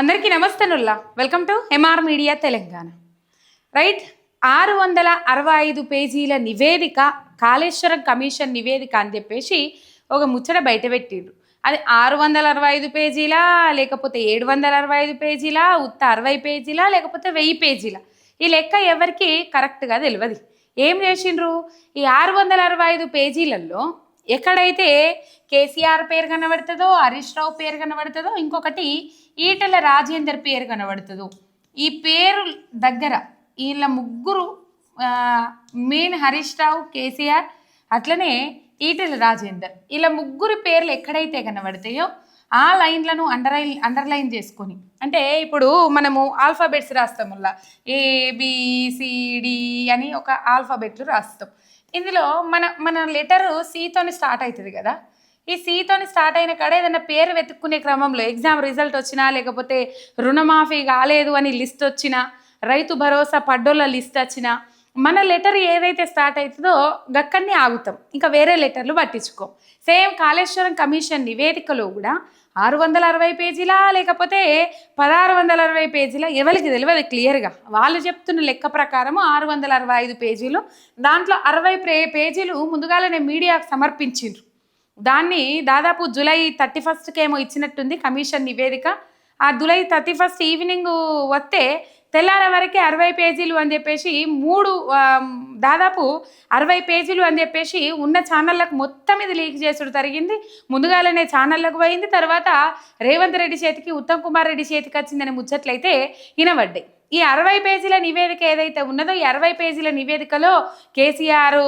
అందరికీ నమస్తే Nulla. Welcome to MR media Telangana. Right ఆరు వందల అరవై ఐదు పేజీల నివేదిక కాళేశ్వరం కమిషన్ నివేదిక అని చెప్పేసి ఒక ముచ్చట బయటపెట్టిండ్రు అది ఆరు వందల అరవై ఐదు పేజీలా లేకపోతే ఏడు వందల అరవై ఐదు పేజీలా ఉత్త అరవై పేజీలా లేకపోతే వెయ్యి పేజీలా? ఈ లెక్క ఎవరికి కరెక్ట్గా తెలియదు ఏం చేసిండ్రు? ఈ ఆరు వందల అరవై ఐదు పేజీలలో ఎక్కడైతే కేసీఆర్ పేరు కనబడుతుందో హరీష్ రావు పేరు కనబడుతుందో ఇంకొకటి ఈటల రాజేందర్ పేరు కనబడుతుందో. ఈ పేరు దగ్గర వీళ్ళ ముగ్గురు మెయిన్ హరీష్ రావు కేసీఆర్ అట్లనే ఈటల రాజేందర్. ఇలా ముగ్గురు పేర్లు ఎక్కడైతే కనబడతాయో ఆ లైన్లను అండర్లైన్ అండర్లైన్ చేసుకొని. అంటే ఇప్పుడు మనము ఆల్ఫాబెట్స్ రాస్తాముల్లా ఏ ఏబిసిడి అని ఒక ఆల్ఫాబెట్లు రాస్తాం. ఇందులో మన మన లెటర్ సితోని స్టార్ట్ అవుతుంది కదా. ఈ సీతోని స్టార్ట్ అయిన కాడ ఏదైనా పేరు వెతుక్కునే క్రమంలో ఎగ్జామ్ రిజల్ట్ వచ్చినా లేకపోతే రుణమాఫీ కాలేదు అని లిస్ట్ వచ్చినా రైతు భరోసా పడ్డోళ్ళ లిస్ట్ వచ్చినా మన లెటర్ ఏదైతే స్టార్ట్ అవుతుందో గక్కడిని ఆగుతాం. ఇంకా వేరే లెటర్లు పట్టించుకోం. సేమ్ కాళేశ్వరం కమిషన్ నివేదికలో కూడా ఆరు వందల అరవై పేజీలా లేకపోతే పదహారు వందల అరవై పేజీలా ఎవరికి తెలియదు క్లియర్గా. వాళ్ళు చెప్తున్న లెక్క ప్రకారం ఆరు వందల అరవై ఐదు పేజీలు. దాంట్లో అరవై పేజీలు ముందుగానే మీడియాకు సమర్పించిండ్రు. దాన్ని దాదాపు జూలై థర్టీ ఫస్ట్కేమో ఇచ్చినట్టుంది కమిషన్ నివేదిక. ఆ జూలై థర్టీ ఫస్ట్ ఈవినింగ్ వస్తే తెల్లార వరకే అరవై పేజీలు అని చెప్పేసి మూడు దాదాపు అరవై పేజీలు అని చెప్పేసి ఉన్న ఛానళ్ళకు మొత్తం ఇది లీక్ చేసుడు జరిగింది. ముందుగాలనే ఛానళ్ళకు పోయింది. తర్వాత రేవంత్ రెడ్డి చేతికి ఉత్తమ్ కుమార్ రెడ్డి చేతికి వచ్చిందని ముచ్చట్లయితే వినబడ్డాయి. ఈ అరవై పేజీల నివేదిక ఏదైతే ఉన్నదో ఈ అరవై పేజీల నివేదికలో కేసీఆర్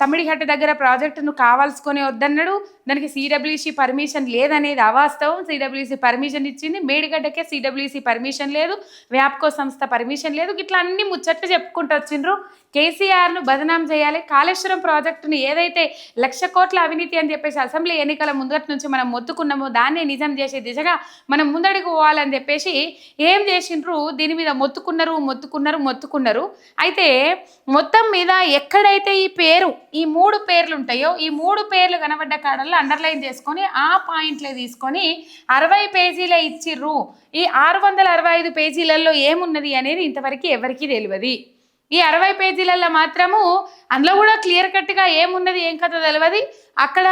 తమిడిఘట్ట దగ్గర ప్రాజెక్టును కావాల్సుకొని వద్దన్నాడు. దానికి సిడబ్ల్యూసి పర్మిషన్ లేదనేది అవాస్తవం. సిడబ్ల్యూసి పర్మిషన్ ఇచ్చింది. మేడిగడ్డకే సిడబ్ల్యూసి పర్మిషన్ లేదు. వ్యాప్కో సంస్థ పర్మిషన్ లేదు. ఇట్లా అన్ని ముచ్చట్లు చెప్పుకుంటూ వచ్చిండ్రు. కేసీఆర్ను బదనాం చేయాలి. కాళేశ్వరం ప్రాజెక్టును ఏదైతే లక్ష కోట్ల అవినీతి అని చెప్పేసి అసెంబ్లీ ఎన్నికల ముందటి నుంచి మనం మొత్తుకున్నామో దాన్నే నిజం చేసే దిశగా మనం ముందడుగు పోవాలని చెప్పేసి ఏం చేసిండ్రు? దీని మీద మొత్తుకున్నారు మొత్తుకున్నారు మొత్తుకున్నారు. అయితే మొత్తం మీద ఎక్కడైతే ఈ పేరు ఈ మూడు పేర్లు ఉంటాయో ఈ మూడు పేర్లు కనబడ్డ కాడల్లా అండర్లైన్ చేసుకొని ఆ పాయింట్లే తీసుకొని అరవై పేజీలే ఇచ్చిర్రు. ఈ ఆరు వందల అరవై ఐదు పేజీలలో ఏమున్నది అనేది ఇంతవరకు ఎవరికీ తెలియదు. ఈ అరవై పేజీలలో మాత్రము అందులో కూడా క్లియర్ కట్గా ఏమున్నది ఏం కథ తెలియదు అక్కడ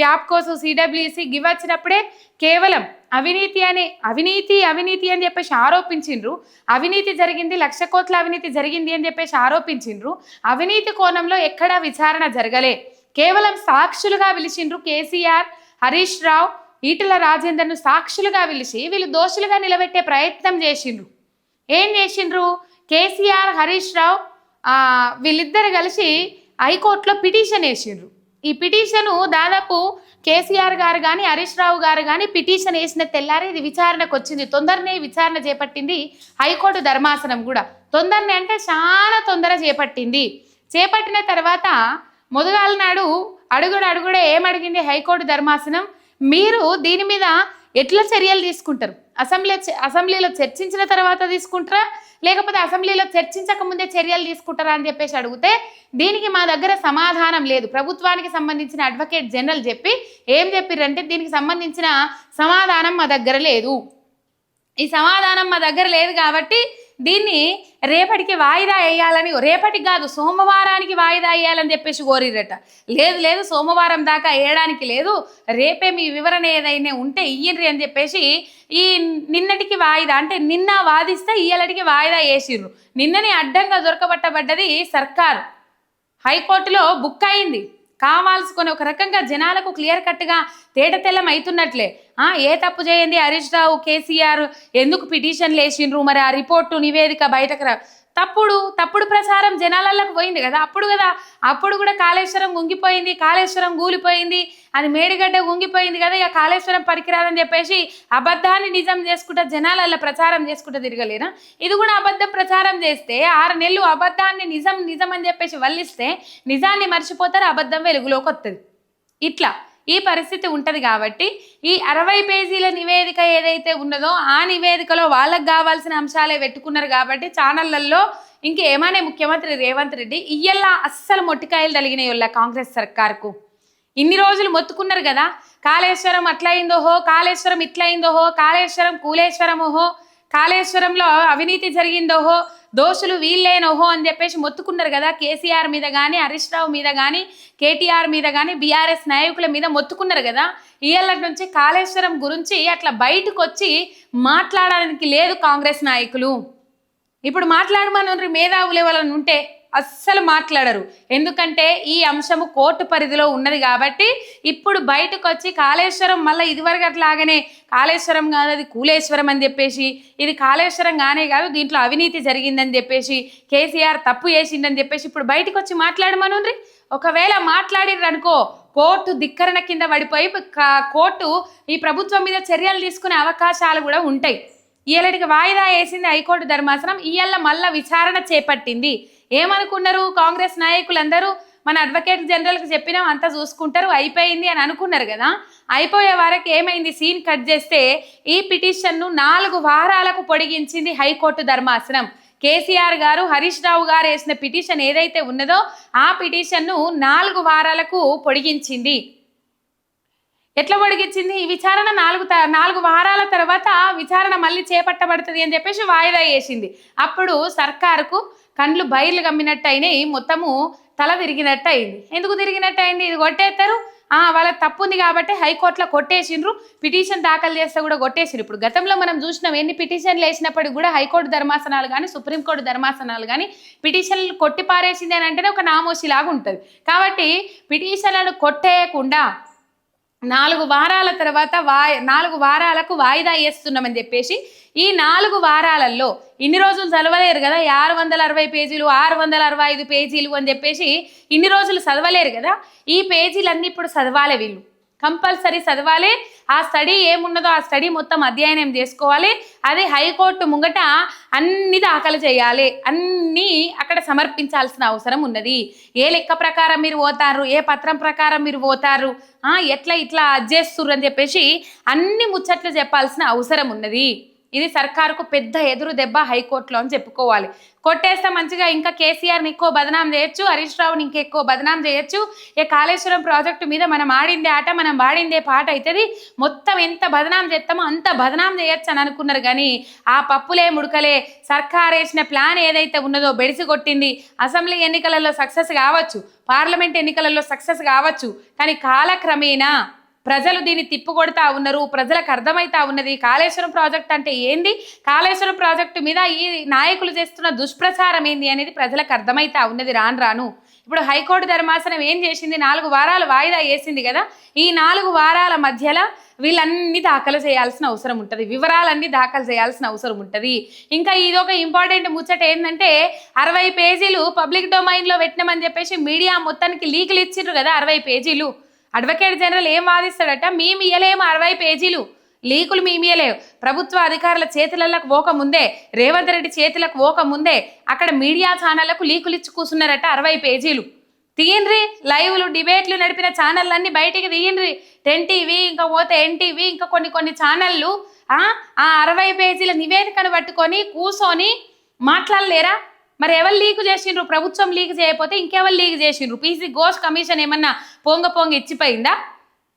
వ్యాప్ కోసం సిడబ్ల్యూసి గివ్ వచ్చినప్పుడే కేవలం అవినీతి అని అవినీతి అవినీతి అని చెప్పేసి ఆరోపించిండ్రు. అవినీతి జరిగింది లక్ష కోట్ల అవినీతి జరిగింది అని చెప్పేసి ఆరోపించిండ్రు. అవినీతి కోణంలో ఎక్కడా విచారణ జరగలే. కేవలం సాక్షులుగా పిలిచిండ్రు కేసీఆర్ హరీష్ రావు ఈటల రాజేందర్ను సాక్షులుగా పిలిచి వీళ్ళు దోషులుగా నిలబెట్టే ప్రయత్నం చేసిండ్రు. ఏం చేసిండ్రు? కేసీఆర్ హరీష్ రావు వీళ్ళిద్దరు కలిసి హైకోర్టులో పిటిషన్ వేసిండ్రు. ఈ పిటిషను దాదాపు కేసీఆర్ గారు కానీ హరీష్ రావు గారు కానీ పిటిషన్ వేసిన తెల్లారి ఇది విచారణకు వచ్చింది. తొందరనే విచారణ చేపట్టింది హైకోర్టు ధర్మాసనం కూడా. తొందరనే అంటే చాలా తొందర చేపట్టింది. చేపట్టిన తర్వాత మొదగాల నాడు అడుగుడు అడుగుడే ఏమడిగింది హైకోర్టు ధర్మాసనం? మీరు దీని మీద ఎట్లా చర్యలు తీసుకుంటారు? అసెంబ్లీ అసెంబ్లీలో చర్చించిన తర్వాత తీసుకుంటారా? లేకపోతే అసెంబ్లీలో చర్చించక ముందే చర్యలు తీసుకుంటారా అని చెప్పేసి అడిగితే దీనికి మా దగ్గర సమాధానం లేదు. ప్రభుత్వానికి సంబంధించిన అడ్వకేట్ జనరల్ చెప్పి ఏం చెప్పిర్రంటే దీనికి సంబంధించిన సమాధానం మా దగ్గర లేదు. ఈ సమాధానం మా దగ్గర లేదు కాబట్టి దీన్ని రేపటికి వాయిదా వేయాలని రేపటికి కాదు సోమవారానికి వాయిదా వేయాలని చెప్పేసి కోరిరట లేదు లేదు సోమవారం దాకా వేయడానికి లేదు రేపే మీ వివరణ ఏదైనా ఉంటే ఇయ్యండ్రి అని చెప్పేసి ఈ నిన్నటికి వాయిదా అంటే నిన్న వాదిస్తే ఇయ్యలటికి వాయిదా వేసిర్రు. నిన్ననే అడ్డంగా దొరకబట్టబడ్డది సర్కారు. హైకోర్టులో బుక్ అయింది. కావాల్సుకొని ఒక రకంగా జనాలకు క్లియర్ కట్గా తేట తెల్లం అవుతున్నట్లే ఆ, ఏ తప్పు చేయండి హరీష్ రావు కేసీఆర్? ఎందుకు పిటిషన్లు వేసిండ్రు మరి ఆ రిపోర్టు నివేదిక బయటకు రా తప్పుడు తప్పుడు ప్రచారం జనాలకు పోయింది కదా. అప్పుడు కదా అప్పుడు కూడా కాళేశ్వరం గుంగిపోయింది కాళేశ్వరం గూలిపోయింది అది మేడిగడ్డ గుంగిపోయింది కదా ఇక కాళేశ్వరం పనికిరాదని చెప్పేసి అబద్ధాన్ని నిజం చేసుకుంటా జనాలల్లో ప్రచారం చేసుకుంటూ తిరగలేరా ఇది కూడా అబద్ధం ప్రచారం చేస్తే ఆరు నెలలు అబద్ధాన్ని నిజం నిజం అని చెప్పేసి వల్లిస్తే నిజాన్ని మర్చిపోతారు అబద్ధం వెలుగులోకి వస్తుంది ఇట్లా. ఈ పరిస్థితి ఉంటుంది కాబట్టి ఈ అరవై పేజీల నివేదిక ఏదైతే ఉన్నదో ఆ నివేదికలో వాళ్ళకి కావాల్సిన అంశాలే పెట్టుకున్నారు కాబట్టి ఛానళ్ళల్లో ఇంకేమనే ముఖ్యమంత్రి రేవంత్ రెడ్డి ఇయ్యల్లా అస్సలు మొట్టికాయలు తలిగినాయి వాళ్ళ కాంగ్రెస్ సర్కార్కు. ఇన్ని రోజులు మొత్తుకున్నారు కదా కాళేశ్వరం అట్లయిందోహో కాళేశ్వరం ఇట్లయిందోహో కాళేశ్వరం కూలేశ్వరమోహో కాళేశ్వరంలో అవినీతి జరిగిందోహో దోషులు వీళ్ళేనోహో అని చెప్పేసి మొత్తుకున్నారు కదా కేసీఆర్ మీద కానీ హరీష్ రావు మీద కానీ కేటీఆర్ మీద కానీ బీఆర్ఎస్ నాయకుల మీద మొత్తుకున్నారు కదా. ఇవాళ నుంచి కాళేశ్వరం గురించి అట్లా బయటకు వచ్చి మాట్లాడడానికి లేదు కాంగ్రెస్ నాయకులు. ఇప్పుడు మాట్లాడమని మేధావులు ఎవరైనా ఉంటే అస్సలు మాట్లాడరు. ఎందుకంటే ఈ అంశము కోర్టు పరిధిలో ఉన్నది కాబట్టి ఇప్పుడు బయటకు వచ్చి కాళేశ్వరం మళ్ళీ ఇదివరకు అట్లాగనే కాళేశ్వరం కాదు అది కూలేశ్వరం అని చెప్పేసి ఇది కాళేశ్వరం కానే కాదు దీంట్లో అవినీతి జరిగిందని చెప్పేసి కేసీఆర్ తప్పు చేసిందని చెప్పేసి ఇప్పుడు బయటకు వచ్చి మాట్లాడమనుండ్రి? ఒకవేళ మాట్లాడిర్రు అనుకో కోర్టు ధిక్కరణ కింద పడిపోయి కోర్టు ఈ ప్రభుత్వం మీద చర్యలు తీసుకునే అవకాశాలు కూడా ఉంటాయి. ఇయ్యలటికి వాయిదా వేసింది హైకోర్టు ధర్మాసనం ఇయ్యాల మళ్ళా విచారణ చేపట్టింది. ఏమనుకున్నారు? కాంగ్రెస్ నాయకులందరూ మన అడ్వకేట్ జనరల్కి చెప్పినాం అంతా చూసుకుంటారు అయిపోయింది అని అనుకున్నారు కదా? అయిపోయే వరకు ఏమైంది? సీన్ కట్ చేస్తే ఈ పిటిషన్ను నాలుగు వారాలకు పొడిగించింది హైకోర్టు ధర్మాసనం. కేసీఆర్ గారు హరీష్ రావు గారు వేసిన పిటిషన్ ఏదైతే ఉన్నదో ఆ పిటిషన్ను నాలుగు వారాలకు పొడిగించింది. ఎట్లా పొడిగించింది? ఈ విచారణ నాలుగు త- నాలుగు వారాల తర్వాత విచారణ మళ్ళీ చేపట్టబడుతుంది అని చెప్పేసి వాయిదా వేసింది. అప్పుడు సర్కారుకు కండ్లు బయర్లు కమ్మినట్టు అయినాయి మొత్తము తల తిరిగినట్టు అయింది ఎందుకు తిరిగినట్టు అయింది ఇది కొట్టేస్తారు ఆ, వాళ్ళ తప్పు ఉంది కాబట్టి హైకోర్టులో కొట్టేసిండ్రు. పిటిషన్ దాఖలు చేస్తే కూడా కొట్టేసిండ్రు. ఇప్పుడు గతంలో మనం చూసినాం ఎన్ని పిటిషన్లు వేసినప్పటికి కూడా హైకోర్టు ధర్మాసనాలు కానీ సుప్రీంకోర్టు ధర్మాసనాలు కానీ పిటిషన్లు కొట్టి పారేసింది అని అంటేనే ఒక నామోషి లాగా ఉంటుంది కాబట్టి పిటిషన్లను కొట్టేయకుండా నాలుగు వారాల తర్వాత వాయి నాలుగు వారాలకు వాయిదా వేస్తున్నామని చెప్పేసి ఈ నాలుగు వారాలలో ఇన్ని రోజులు చదవలేరు కదా ఆరు వందల అరవై పేజీలు ఆరు వందల అరవై ఐదు పేజీలు అని చెప్పేసి ఇన్ని రోజులు చదవలేరు కదా ఈ పేజీలన్నీ ఇప్పుడు చదవాలి వీళ్ళు. కంపల్సరీ చదవాలి. ఆ స్టడీ ఏమున్నదో ఆ స్టడీ మొత్తం అధ్యయనం చేసుకోవాలి. అది హైకోర్టు ముంగట అన్ని దాఖలు చేయాలి. అన్నీ అక్కడ సమర్పించాల్సిన అవసరం ఉన్నది. ఏ లెక్క ప్రకారం మీరు పోతారు? ఏ పత్రం ప్రకారం మీరు పోతారు? ఎట్లా ఇట్లా చేస్తుర్రు అని చెప్పేసి అన్ని ముచ్చట్లు చెప్పాల్సిన అవసరం ఉన్నది. ఇది సర్కారుకు పెద్ద ఎదురు దెబ్బ హైకోర్టులో అని చెప్పుకోవాలి. కొట్టేస్తే మంచిగా ఇంకా కేసీఆర్ని ఎక్కువ బదనాం చేయొచ్చు హరీష్ రావుని ఇంకా ఎక్కువ బదనాం చేయొచ్చు. ఏ కాళేశ్వరం ప్రాజెక్టు మీద మనం ఆడిందే ఆట మనం వాడిందే పాట అవుతుంది మొత్తం ఎంత బదనాం చేస్తామో అంత బదనాం చేయొచ్చు అని అనుకున్నారు. కానీ ఆ పప్పులే ముడకలే. సర్కార్ వేసిన ప్లాన్ ఏదైతే ఉన్నదో బెడిసి కొట్టింది. అసెంబ్లీ ఎన్నికలలో సక్సెస్ కావచ్చు పార్లమెంట్ ఎన్నికలలో సక్సెస్ కావచ్చు. కానీ కాలక్రమేణా ప్రజలు దీన్ని తిప్పుకొడతా ఉన్నారు ప్రజలకు అర్థమైతా ఉన్నది. కాళేశ్వరం ప్రాజెక్ట్ అంటే ఏంది? కాళేశ్వరం ప్రాజెక్టు మీద ఈ నాయకులు చేస్తున్న దుష్ప్రచారం ఏంది అనేది ప్రజలకు అర్థమైతా ఉన్నది. రాను రాను. ఇప్పుడు హైకోర్టు ధర్మాసనం ఏం చేసింది? నాలుగు వారాలు వాయిదా వేసింది కదా. ఈ నాలుగు వారాల మధ్యలో వీళ్ళన్నీ దాఖలు చేయాల్సిన అవసరం ఉంటుంది. వివరాలన్నీ దాఖలు చేయాల్సిన అవసరం ఉంటుంది. ఇంకా ఇది ఒక ఇంపార్టెంట్ ముచ్చట ఏంటంటే అరవై పేజీలు పబ్లిక్ డొమైన్లో పెట్టినామని చెప్పేసి మీడియా మొత్తానికి లీకులు ఇచ్చిండ్రు కదా అరవై పేజీలు. అడ్వకేట్ జనరల్ ఏం వాదిస్తాడట? మేము ఇయ్యలేము అరవై పేజీలు. లీకులు మేము ప్రభుత్వ అధికారుల చేతులకు పోక ముందే రేవంత్ రెడ్డి చేతులకు పోక ముందే అక్కడ మీడియా ఛానళ్ళకు లీకులు ఇచ్చి కూర్చున్నారట అరవై పేజీలు. తీయండ్రి. లైవ్లు డిబేట్లు నడిపిన ఛానళ్ళన్నీ బయటికి తీయండ్రి. టెన్ టీవీ ఇంకా పోతే ఎన్టీవీ ఇంకా కొన్ని కొన్ని ఛానళ్ళు ఆ ఆ అరవై పేజీల నివేదికను పట్టుకొని కూసోని మాట్లాడలేరా? మరి ఎవరు లీక్ చేసిండ్రు? ప్రభుత్వం లీక్ చేయకపోతే ఇంకెవరు లీక్ చేసిండ్రు? పీసీ ఘోష్ కమిషన్ ఏమన్నా పొంగ పొంగ ఇచ్చిపోయిందా?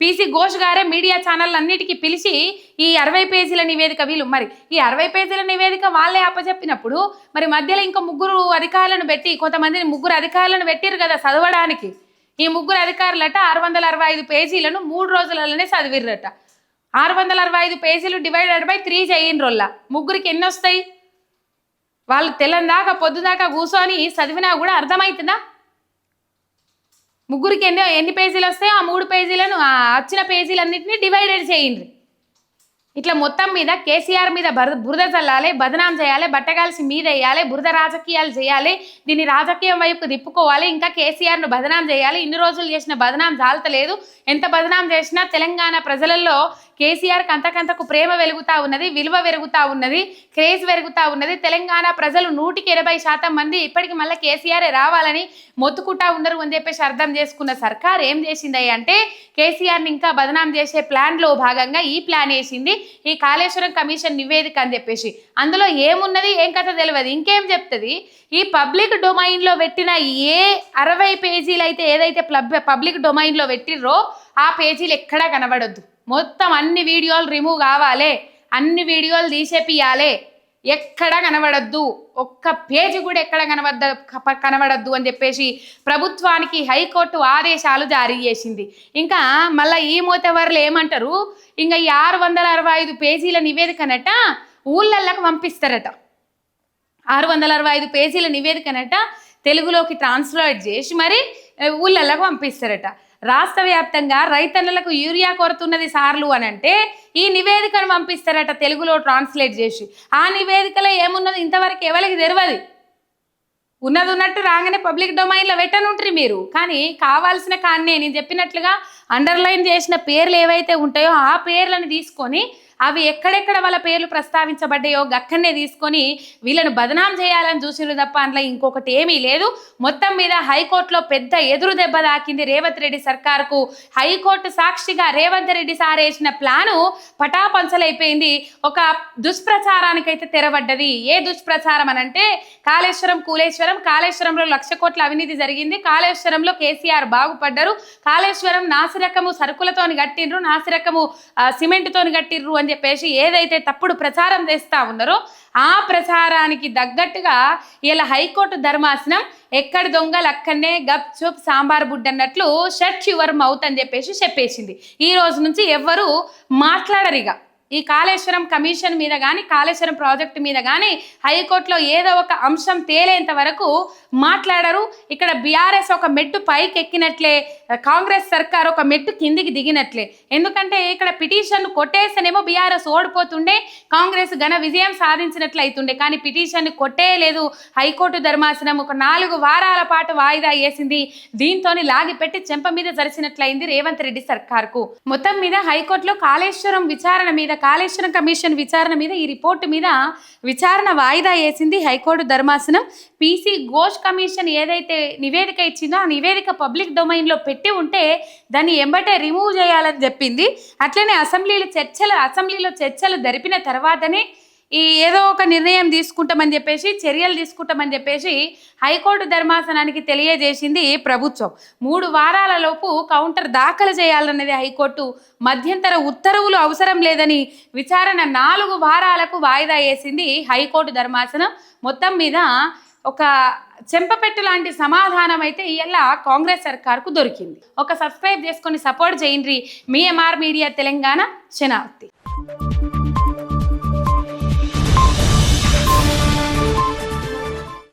పీసీ ఘోష్ గారే మీడియా ఛానల్ అన్నిటికీ పిలిచి ఈ అరవై పేజీల నివేదిక వీళ్ళు మరి ఈ అరవై పేజీల నివేదిక వాళ్ళే అప్పచెప్పినప్పుడు మరి మధ్యలో ఇంకా ముగ్గురు అధికారులను పెట్టి కొంతమందిని ముగ్గురు అధికారులను పెట్టిరు కదా చదవడానికి. ఈ ముగ్గురు అధికారులట ఆరు వందల అరవై ఐదు పేజీలను మూడు రోజులలోనే చదివిర్రట. ఆరు వందల అరవై ఐదు పేజీలు డివైడెడ్ బై త్రీ చేయండ్రోల్లా ముగ్గురికి ఎన్ని వస్తాయి వాళ్ళు తెల్లందాకా పొద్దుదాకా కూర్చొని చదివినా కూడా అర్థమవుతుందా ముగ్గురికి ఎన్ని ఎన్ని పేజీలు వస్తాయో ఆ మూడు పేజీలను ఆ వచ్చిన పేజీలన్నింటినీ డివైడెడ్ చేయండి. ఇట్లా మొత్తం మీద కేసీఆర్ మీద బర బురద చల్లాలి బదనాం చేయాలి బట్టగాల్సి మీద వేయాలి బురద రాజకీయాలు చేయాలి దీన్ని రాజకీయం వైపు తిప్పుకోవాలి ఇంకా కేసీఆర్ను బదనాం చేయాలి ఇన్ని రోజులు చేసిన బదనాం జాలతలేదు. ఎంత బదనాం చేసినా తెలంగాణ ప్రజలలో కేసీఆర్కి అంతకంతకు ప్రేమ వెలుగుతా ఉన్నది విలువ పెరుగుతా ఉన్నది క్రేజ్ పెరుగుతా ఉన్నది. తెలంగాణ ప్రజలు నూటికి ఇరవై శాతం మంది ఇప్పటికి మళ్ళీ కేసీఆర్ రావాలని మొత్తుకుంటా ఉన్నారు అని చెప్పేసి అర్థం చేసుకున్న సర్కార్ ఏం చేసింది అంటే కేసీఆర్ని ఇంకా బదనాం చేసే ప్లాన్లో భాగంగా ఈ ప్లాన్ వేసింది ఈ కాళేశ్వరం కమిషన్ నివేదిక అని చెప్పేసి. అందులో ఏమున్నది ఏం కథ తెలియదు ఇంకేం చెప్తుంది? ఈ పబ్లిక్ డొమైన్లో పెట్టిన ఏ అరవై పేజీలు అయితే ఏదైతే ప్లబ్ పబ్లిక్ డొమైన్లో పెట్టిర్రో ఆ పేజీలు ఎక్కడా కనబడొద్దు. మొత్తం అన్ని వీడియోలు రిమూవ్ కావాలి అన్ని వీడియోలు తీసేపియాలి ఎక్కడ కనబడద్దు. ఒక్క పేజీ కూడా ఎక్కడ కనబద్ద కనబడద్దు అని చెప్పేసి ప్రభుత్వానికి హైకోర్టు ఆదేశాలు జారీ చేసింది. ఇంకా మళ్ళీ ఈ మోతవర్లు ఏమంటారు? ఇంకా ఈ ఆరు వందల అరవై ఐదు పేజీల నివేదికనట ఊళ్ళల్లకు పంపిస్తారట. ఆరు వందల అరవై ఐదు పేజీల నివేదికనట తెలుగులోకి ట్రాన్స్లేట్ చేసి మరి ఊళ్ళల్లకు పంపిస్తారట. రాష్ట్ర వ్యాప్తంగా రైతన్నలకు యూరియా కొరతున్నది సార్లు అని అంటే ఈ నివేదికను పంపిస్తారట తెలుగులో ట్రాన్స్లేట్ చేసి. ఆ నివేదికలో ఏమున్నది ఇంతవరకు ఎవరికి తెలియదు ఉన్నది ఉన్నట్టు రాగానే పబ్లిక్ డొమైన్లో పెట్టనుంటారు మీరు. కానీ కావాల్సిన కాన్నే నేను చెప్పినట్లుగా అండర్లైన్ చేసిన పేర్లు ఏవైతే ఉంటాయో ఆ పేర్లను తీసుకొని అవి ఎక్కడెక్కడ వాళ్ళ పేర్లు ప్రస్తావించబడ్డాయో గక్కడనే తీసుకొని వీళ్ళను బదనాం చేయాలని చూసినారు తప్ప అందులో ఇంకొకటి ఏమీ లేదు. మొత్తం మీద హైకోర్టులో పెద్ద ఎదురు దెబ్బ తాకింది రేవంత్ రెడ్డి సర్కార్కు. హైకోర్టు సాక్షిగా రేవంత్ రెడ్డి సార్ వేసిన ప్లాను పటాపంచలైపోయింది. ఒక దుష్ప్రచారానికైతే తెరబడ్డది. ఏ దుష్ప్రచారం అని అంటే కాళేశ్వరం కూలేశ్వరం కాళేశ్వరంలో లక్ష కోట్ల అవినీతి జరిగింది. కాళేశ్వరంలో కేసీఆర్ బాగుపడ్డారు. కాళేశ్వరం నాసిరకము సరుకులతోని కట్టిండ్రు నాసిరకము సిమెంట్తో సిమెంట్తోని అని చెప్పేసి ఏదైతే తప్పుడు ప్రచారం చేస్తా ఉన్నారో ఆ ప్రచారానికి తగ్గట్టుగా ఇలా హైకోర్టు ధర్మాసనం ఎక్కడ దొంగలు అక్కడనే గప్ చూప్ సాంబార్ బుడ్డ అన్నట్లు షట్ యువర్ మౌత్ అని చెప్పేసి చెప్పేసింది. ఈ రోజు నుంచి ఎవ్వరు మాట్లాడరిగా. ఈ కాళేశ్వరం కమిషన్ మీద కానీ కాళేశ్వరం ప్రాజెక్టు మీద కానీ హైకోర్టులో ఏదో ఒక అంశం తేలేంత వరకు మాట్లాడరు. ఇక్కడ బీఆర్ఎస్ ఒక మెట్టు పైకి ఎక్కినట్లే కాంగ్రెస్ సర్కార్ ఒక మెట్టు కిందికి దిగినట్లే. ఎందుకంటే ఇక్కడ పిటిషన్ కొట్టేస్తేనేమో బీఆర్ఎస్ ఓడిపోతుండే కాంగ్రెస్ ఘన విజయం సాధించినట్లు అవుతుండే కానీ పిటిషన్ కొట్టేయలేదు. హైకోర్టు ధర్మాసనం ఒక నాలుగు వారాల పాటు వాయిదా వేసింది. దీంతో లాగిపెట్టి చెంప మీద జరిచినట్లయింది రేవంత్ రెడ్డి సర్కార్కు. మొత్తం మీద హైకోర్టులో కాళేశ్వరం విచారణ మీద కాళేశ్వరం కమిషన్ విచారణ మీద ఈ రిపోర్టు మీద విచారణ వాయిదా వేసింది హైకోర్టు ధర్మాసనం. పీసీ ఘోష్ కమిషన్ ఏదైతే నివేదిక ఇచ్చిందో ఆ నివేదిక పబ్లిక్ డొమైన్లో పెట్టి ఉంటే దాన్ని ఎంబటే రిమూవ్ చేయాలని చెప్పింది. అట్లనే అసెంబ్లీలో చర్చలు అసెంబ్లీలో చర్చలు జరిపిన తర్వాతనే ఈ ఏదో ఒక నిర్ణయం తీసుకుంటామని చెప్పేసి చర్యలు తీసుకుంటామని చెప్పేసి హైకోర్టు ధర్మాసనానికి తెలియజేసింది ప్రభుత్వం. మూడు వారాలలోపు కౌంటర్ దాఖలు చేయాలన్నది హైకోర్టు మధ్యంతర ఉత్తర్వులు అవసరం లేదని విచారణ నాలుగు వారాలకు వాయిదా వేసింది హైకోర్టు ధర్మాసనం. మొత్తం మీద ఒక చెంపపెట్టు లాంటి సమాధానం అయితే ఇలా కాంగ్రెస్ సర్కార్కు దొరికింది. ఒక సబ్స్క్రైబ్ చేసుకొని సపోర్ట్ చేయండి. మీ ఎంఆర్ మీడియా తెలంగాణ శనార్థి